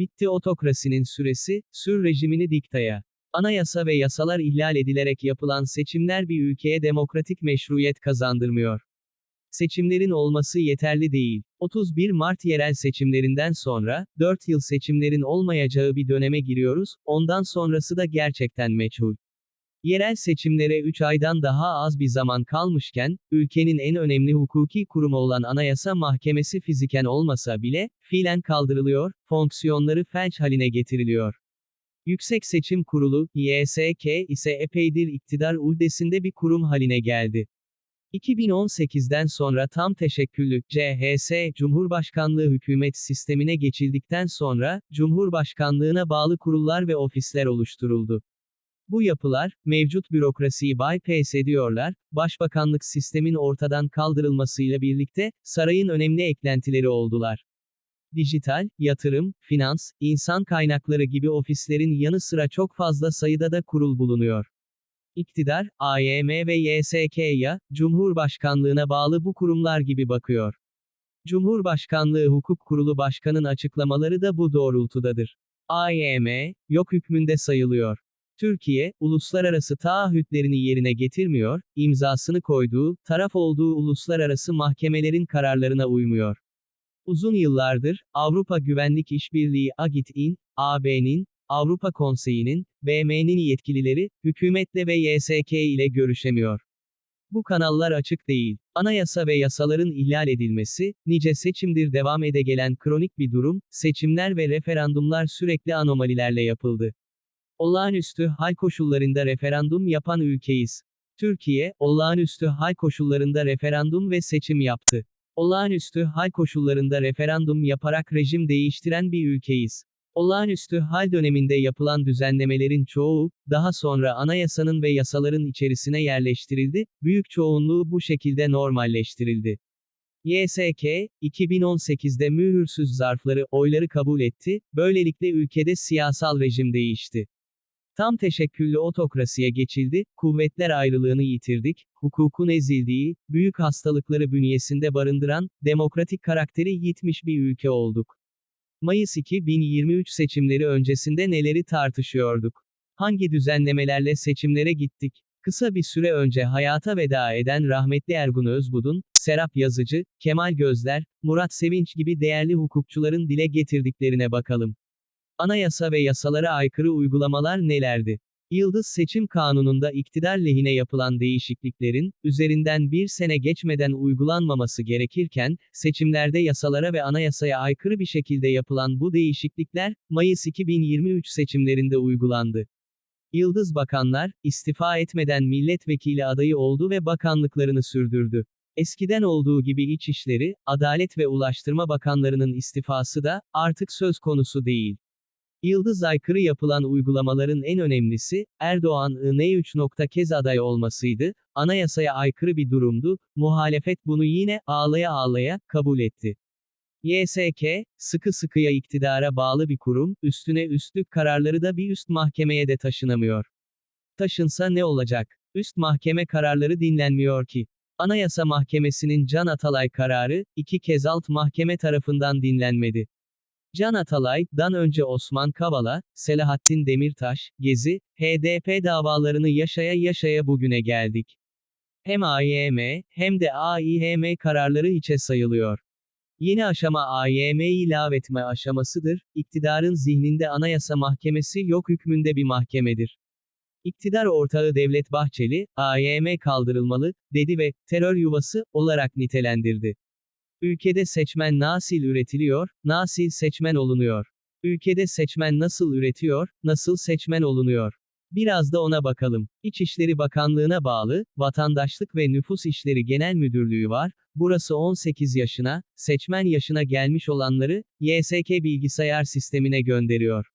Bitti otokrasinin süresi, sür rejimini diktaya. Anayasa ve yasalar ihlal edilerek yapılan seçimler bir ülkeye demokratik meşruiyet kazandırmıyor. Seçimlerin olması yeterli değil. 31 Mart yerel seçimlerinden sonra, 4 yıl seçimlerin olmayacağı bir döneme giriyoruz, ondan sonrası da gerçekten meçhul. Yerel seçimlere 3 aydan daha az bir zaman kalmışken, ülkenin en önemli hukuki kurumu olan Anayasa Mahkemesi fiziken olmasa bile, fiilen kaldırılıyor, fonksiyonları felç haline getiriliyor. Yüksek Seçim Kurulu, YSK ise epeydir iktidar uhdesinde bir kurum haline geldi. 2018'den sonra tam teşekküllü CHS Cumhurbaşkanlığı hükümet sistemine geçildikten sonra Cumhurbaşkanlığına bağlı kurullar ve ofisler oluşturuldu. Bu yapılar mevcut bürokrasiyi bypass ediyorlar. Başbakanlık sistemin ortadan kaldırılmasıyla birlikte sarayın önemli eklentileri oldular. Dijital, yatırım, finans, insan kaynakları gibi ofislerin yanı sıra çok fazla sayıda da kurul bulunuyor. İktidar, AYM ve YSK'ya, Cumhurbaşkanlığına bağlı bu kurumlar gibi bakıyor. Cumhurbaşkanlığı Hukuk Kurulu Başkanı'nın açıklamaları da bu doğrultudadır. AYM, yok hükmünde sayılıyor. Türkiye, uluslararası taahhütlerini yerine getirmiyor, imzasını koyduğu, taraf olduğu uluslararası mahkemelerin kararlarına uymuyor. Uzun yıllardır, Avrupa Güvenlik İşbirliği AGİT'in, AB'nin, Avrupa Konseyi'nin, BM'nin yetkilileri, hükümetle ve YSK ile görüşemiyor. Bu kanallar açık değil. Anayasa ve yasaların ihlal edilmesi, nice seçimdir devam ede gelen kronik bir durum, seçimler ve referandumlar sürekli anomalilerle yapıldı. Olağanüstü hal koşullarında referandum yapan ülkeyiz. Türkiye, olağanüstü hal koşullarında referandum ve seçim yaptı. Olağanüstü hal koşullarında referandum yaparak rejim değiştiren bir ülkeyiz. Olağanüstü hal döneminde yapılan düzenlemelerin çoğu, daha sonra anayasanın ve yasaların içerisine yerleştirildi, büyük çoğunluğu bu şekilde normalleştirildi. YSK, 2018'de mühürsüz zarfları, oyları kabul etti, böylelikle ülkede siyasal rejim değişti. Tam teşekküllü otokrasiye geçildi, kuvvetler ayrılığını yitirdik, hukukun ezildiği, büyük hastalıkları bünyesinde barındıran, demokratik karakteri yitmiş bir ülke olduk. Mayıs 2023 seçimleri öncesinde neleri tartışıyorduk? Hangi düzenlemelerle seçimlere gittik? Kısa bir süre önce hayata veda eden rahmetli Ergun Özbudun, Serap Yazıcı, Kemal Gözler, Murat Sevinç gibi değerli hukukçuların dile getirdiklerine bakalım. Anayasa ve yasalara aykırı uygulamalar nelerdi? Yıldız Seçim Kanunu'nda iktidar lehine yapılan değişikliklerin, üzerinden bir sene geçmeden uygulanmaması gerekirken, seçimlerde yasalara ve anayasaya aykırı bir şekilde yapılan bu değişiklikler, Mayıs 2023 seçimlerinde uygulandı. Yıldız bakanlar, istifa etmeden milletvekili adayı oldu ve bakanlıklarını sürdürdü. Eskiden olduğu gibi İçişleri, Adalet ve Ulaştırma Bakanlarının istifası da, artık söz konusu değil. Yıldız aykırı yapılan uygulamaların en önemlisi, Erdoğan'ın E3. kez aday olmasıydı, anayasaya aykırı bir durumdu, muhalefet bunu yine, ağlaya ağlaya, kabul etti. YSK, sıkı sıkıya iktidara bağlı bir kurum, üstüne üstlük kararları da bir üst mahkemeye de taşınamıyor. Taşınsa ne olacak? Üst mahkeme kararları dinlenmiyor ki. Anayasa Mahkemesi'nin Can Atalay kararı, iki kez alt mahkeme tarafından dinlenmedi. Can Atalay'dan önce Osman Kavala, Selahattin Demirtaş, Gezi, HDP davalarını yaşaya yaşaya bugüne geldik. Hem AYM, hem de AİHM kararları içe sayılıyor. Yeni aşama AYM'yi ilave aşamasıdır, iktidarın zihninde Anayasa Mahkemesi yok hükmünde bir mahkemedir. İktidar ortağı Devlet Bahçeli, AYM kaldırılmalı, dedi ve, terör yuvası, olarak nitelendirdi. Ülkede seçmen nasıl üretiliyor, nasıl seçmen olunuyor? Ülkede seçmen nasıl üretiyor, nasıl seçmen olunuyor? Biraz da ona bakalım. İçişleri Bakanlığı'na bağlı, Vatandaşlık ve Nüfus İşleri Genel Müdürlüğü var, burası 18 yaşına, seçmen yaşına gelmiş olanları, YSK bilgisayar sistemine gönderiyor.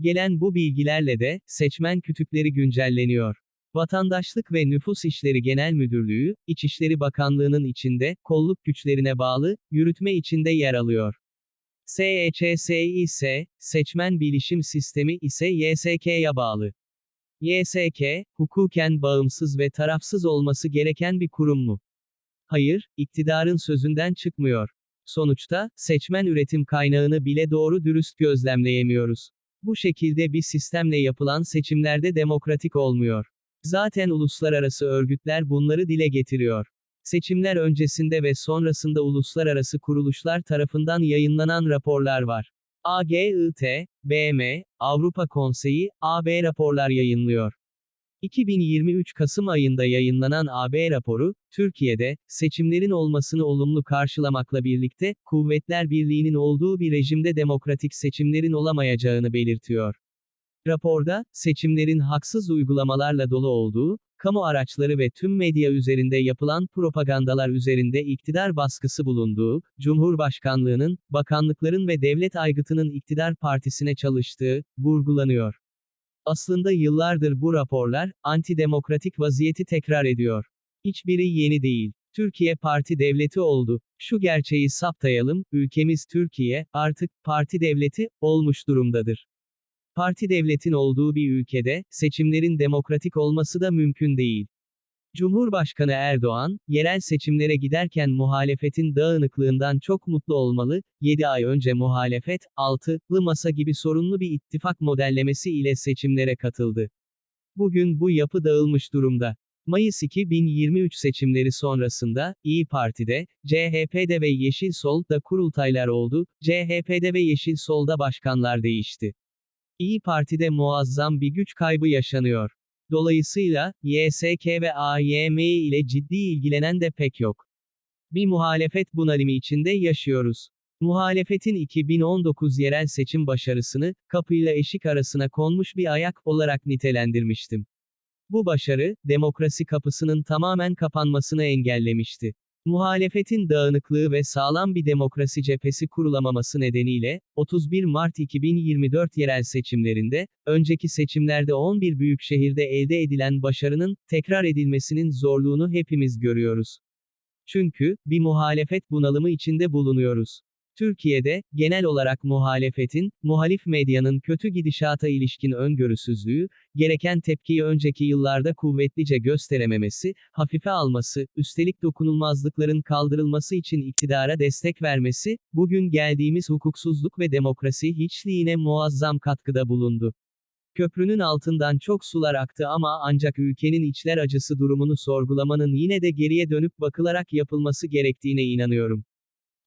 Gelen bu bilgilerle de, seçmen kütükleri güncelleniyor. Vatandaşlık ve Nüfus İşleri Genel Müdürlüğü, İçişleri Bakanlığı'nın içinde, kolluk güçlerine bağlı, yürütme içinde yer alıyor. SEÇSİ ise, Seçmen Bilişim Sistemi ise YSK'ya bağlı. YSK, hukuken bağımsız ve tarafsız olması gereken bir kurum mu? Hayır, iktidarın sözünden çıkmıyor. Sonuçta, seçmen üretim kaynağını bile doğru dürüst gözlemleyemiyoruz. Bu şekilde bir sistemle yapılan seçimlerde demokratik olmuyor. Zaten uluslararası örgütler bunları dile getiriyor. Seçimler öncesinde ve sonrasında uluslararası kuruluşlar tarafından yayınlanan raporlar var. AGIT, BM, Avrupa Konseyi, AB raporlar yayınlıyor. 2023 Kasım ayında yayınlanan AB raporu, Türkiye'de, seçimlerin olmasını olumlu karşılamakla birlikte, Kuvvetler Birliği'nin olduğu bir rejimde demokratik seçimlerin olamayacağını belirtiyor. Raporda, seçimlerin haksız uygulamalarla dolu olduğu, kamu araçları ve tüm medya üzerinde yapılan propagandalar üzerinde iktidar baskısı bulunduğu, Cumhurbaşkanlığının, bakanlıkların ve devlet aygıtının iktidar partisine çalıştığı, vurgulanıyor. Aslında yıllardır bu raporlar, antidemokratik vaziyeti tekrar ediyor. Hiçbiri yeni değil. Türkiye parti devleti oldu. Şu gerçeği saptayalım, ülkemiz Türkiye, artık, parti devleti, olmuş durumdadır. Parti devletin olduğu bir ülkede, seçimlerin demokratik olması da mümkün değil. Cumhurbaşkanı Erdoğan, yerel seçimlere giderken muhalefetin dağınıklığından çok mutlu olmalı, 7 ay önce muhalefet, altılı masa gibi sorunlu bir ittifak modellemesi ile seçimlere katıldı. Bugün bu yapı dağılmış durumda. Mayıs 2023 seçimleri sonrasında, İyi Parti'de, CHP'de ve Yeşil Sol'da kurultaylar oldu, CHP'de ve Yeşil Sol'da başkanlar değişti. İyi Parti'de muazzam bir güç kaybı yaşanıyor. Dolayısıyla, YSK ve AYM ile ciddi ilgilenen de pek yok. Bir muhalefet bunalimi içinde yaşıyoruz. Muhalefetin 2019 yerel seçim başarısını, kapıyla eşik arasına konmuş bir ayak olarak nitelendirmiştim. Bu başarı, demokrasi kapısının tamamen kapanmasını engellemişti. Muhalefetin dağınıklığı ve sağlam bir demokrasi cephesi kurulamaması nedeniyle, 31 Mart 2024 yerel seçimlerinde, önceki seçimlerde 11 büyük şehirde elde edilen başarının, tekrar edilmesinin zorluğunu hepimiz görüyoruz. Çünkü, bir muhalefet bunalımı içinde bulunuyoruz. Türkiye'de, genel olarak muhalefetin, muhalif medyanın kötü gidişata ilişkin öngörüsüzlüğü, gereken tepkiyi önceki yıllarda kuvvetlice gösterememesi, hafife alması, üstelik dokunulmazlıkların kaldırılması için iktidara destek vermesi, bugün geldiğimiz hukuksuzluk ve demokrasi hiçliğine muazzam katkıda bulundu. Köprünün altından çok sular aktı ama ancak ülkenin içler acısı durumunu sorgulamanın yine de geriye dönüp bakılarak yapılması gerektiğine inanıyorum.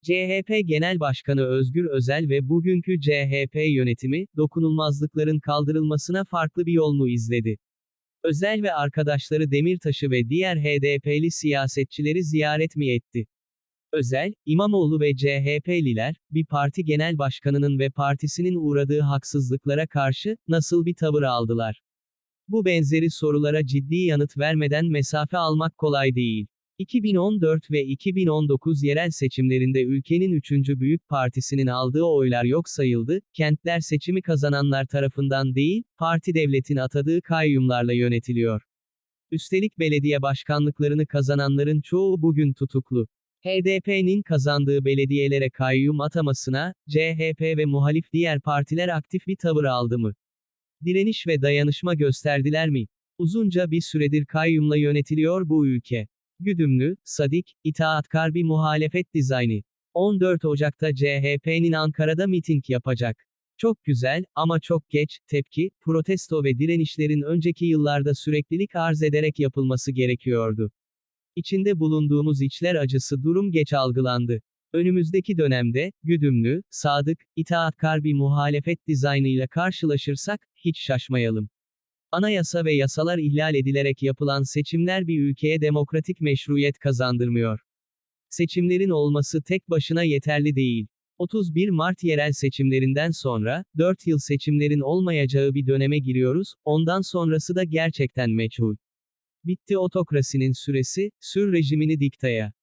CHP Genel Başkanı Özgür Özel ve bugünkü CHP yönetimi, dokunulmazlıkların kaldırılmasına farklı bir yol mu izledi? Özel ve arkadaşları Demirtaş'ı ve diğer HDP'li siyasetçileri ziyaret mi etti? Özel, İmamoğlu ve CHP'liler, bir parti genel başkanının ve partisinin uğradığı haksızlıklara karşı, nasıl bir tavır aldılar? Bu benzeri sorulara ciddi yanıt vermeden mesafe almak kolay değil. 2014 ve 2019 yerel seçimlerinde ülkenin üçüncü büyük partisinin aldığı oylar yok sayıldı, kentler seçimi kazananlar tarafından değil, parti devletin atadığı kayyumlarla yönetiliyor. Üstelik belediye başkanlıklarını kazananların çoğu bugün tutuklu. HDP'nin kazandığı belediyelere kayyum atamasına, CHP ve muhalif diğer partiler aktif bir tavır aldı mı? Direniş ve dayanışma gösterdiler mi? Uzunca bir süredir kayyumla yönetiliyor bu ülke. Güdümlü, sadik, itaatkar bir muhalefet dizaynı. 14 Ocak'ta CHP'nin Ankara'da miting yapacak. Çok güzel, ama çok geç, tepki, protesto ve direnişlerin önceki yıllarda süreklilik arz ederek yapılması gerekiyordu. İçinde bulunduğumuz içler acısı durum geç algılandı. Önümüzdeki dönemde, güdümlü, sadık, itaatkar bir muhalefet dizaynıyla karşılaşırsak, hiç şaşmayalım. Anayasa ve yasalar ihlal edilerek yapılan seçimler bir ülkeye demokratik meşruiyet kazandırmıyor. Seçimlerin olması tek başına yeterli değil. 31 Mart yerel seçimlerinden sonra, 4 yıl seçimlerin olmayacağı bir döneme giriyoruz, ondan sonrası da gerçekten meçhul. Bitti otokrasinin süresi, sür rejimini diktaya.